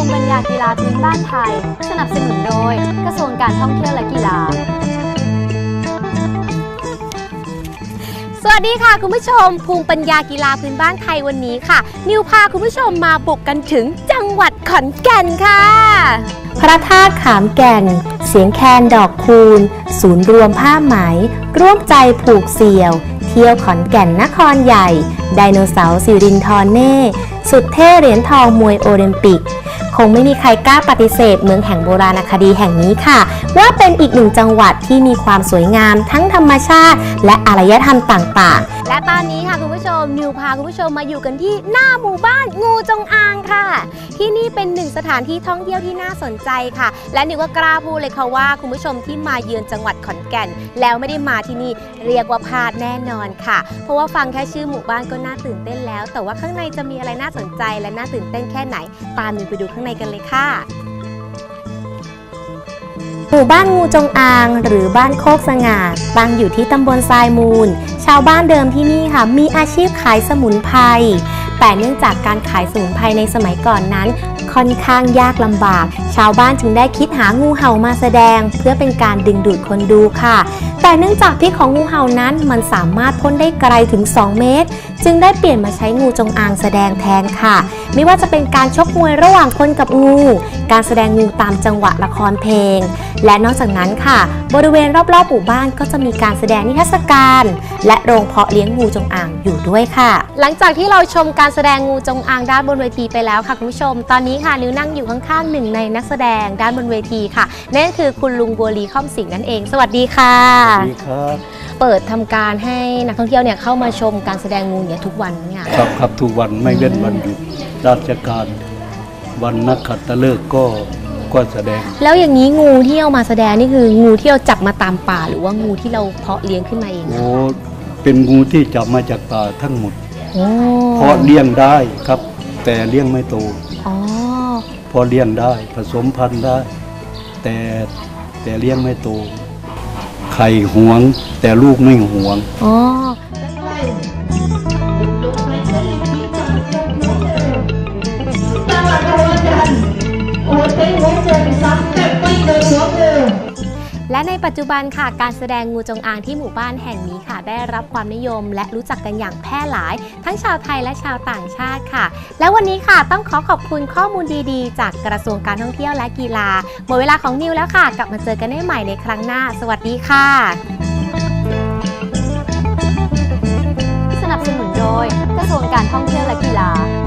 ภูมิปัญญากีฬาพื้นบ้านไทย สนับสนุนโดย กระทรวงการท่องเที่ยวและกีฬา สวัสดีค่ะคุณผู้ชม ภูมิปัญญากีฬาพื้นบ้านไทยวันนี้ค่ะ นิวพาคุณผู้ชมมาบุกกันถึงจังหวัดขอนแก่นค่ะ พระธาตุขามแก่น เสียงแคนดอกคูณ ศูนย์รวมผ้าไหม ร่วมใจผูกเสี่ยว เที่ยวขอนแก่นนครใหญ่ ไดโนเสาร์สิรินทรเน่ สุดเท่เหรียญทองมวยโอลิมปิก คงไม่มีใครกล้าปฏิเสธ เมืองแห่งโบราณคดีแห่งนี้ค่ะ ว่าเป็นอีกหนึ่งจังหวัดที่มีความสวยงาม ทั้งธรรมชาติ และอารยธรรมต่างๆ และตอนนี้ค่ะคุณผู้ชมนิวพาคุณผู้ชมมาอยู่กันที่หน้าหมู่บ้านงูจงอางค่ะ ที่นี่เป็นหนึ่งสถานที่ท่องเที่ยวที่น่าสนใจค่ะ และนิวก็กล้าพูดเลยค่ะว่าคุณผู้ชมที่มาเยือนจังหวัดขอนแก่น แล้วไม่ได้มาที่นี่เรียกว่าพลาดแน่นอนค่ะ เพราะว่าฟังแค่ชื่อหมู่บ้านก็น่าตื่นเต้นแล้ว แต่ว่าข้างในจะมีอะไรน่าสนใจและน่าตื่นเต้นแค่ไหน ตามนิวไปดูข้างในกันเลยค่ะหมู่บ้านงูจงอาง หรือบ้านโคกสง่าตั้งอยู่ที่ตำบลทรายมูล ชาวบ้านเดิมที่นี่ค่ะมีอาชีพขายสมุนไพร แต่เนื่องจากการขายสมุนไพรในสมัยก่อนนั้น ค่อนข้างยากลำบาก ชาวบ้านจึงได้คิดหางูเห่ามาแสดง เพื่อเป็นการดึงดูดคนดูค่ะ แต่เนื่องจากพิษของงูเห่านั้นมันสามารถพ่นได้ไกลถึง 2 เมตร จึงได้เปลี่ยนมาใช้งูจงอางแสดงแทนค่ะ ไม่ว่าจะเป็นการชกมวยระหว่างคนกับงู การแสดงงูตามจังหวะละครเพลง และนอกจากนั้นค่ะ บริเวณรอบๆหมู่บ้านก็จะมีการแสดงนิทรรศการ และโรงเพาะเลี้ยงงูจงอางอยู่ด้วยค่ะ หลังจากที่เราชมการแสดงงูจงอางด้านบนเวทีไปแล้วค่ะคุณผู้ชม ตอนนี้ค่ะนิวนั่งอยู่ข้างๆหนึ่งในนักแสดงด้านบนเวทีค่ะนั่นคือคุณลุงบัวลีข้อมสิงห์นั่นเอง สวัสดีค่ะ สวัสดีครับเปิดทำการให้นักท่องเที่ยวเนี่ยเข้ามาชมการแสดงงูเนี่ยทุกวันเนี่ยครับครับทุกวันไม่เว้นวันหยุดราชการ วันนักขัตฤกษ์ก็ก็แสดง แล้วอย่างนี้งูที่เอามาแสดงนี่คืองูที่เราจับมาตามป่า หรือว่างูที่เราเพาะเลี้ยงขึ้นมาเองโอ้เป็นงูที่จับมาจากป่าทั้งหมดโอ้ เพราะเลี้ยงได้ครับ แต่เลี้ยงไม่โตอ๋อพอเลี้ยงได้ผสมพันธุ์ได้ แต่แต่เลี้ยงไม่โตไข่หวง แต่ลูกไม่หวงอ๋อ ปัจจุบันค่ะ การแสดงงูจงอางที่หมู่บ้านแห่งนี้ค่ะ ได้รับความนิยมและรู้จักกันอย่างแพร่หลาย ทั้งชาวไทยและชาวต่างชาติค่ะ และวันนี้ค่ะต้องขอขอบคุณข้อมูลดีๆ จากกระทรวงการท่องเที่ยวและกีฬาหมดเวลาของนิวแล้วค่ะ กลับมาเจอกันได้ใหม่ในครั้งหน้า สวัสดีค่ะ สนับสนุนโดยกระทรวงการท่องเที่ยวและกีฬา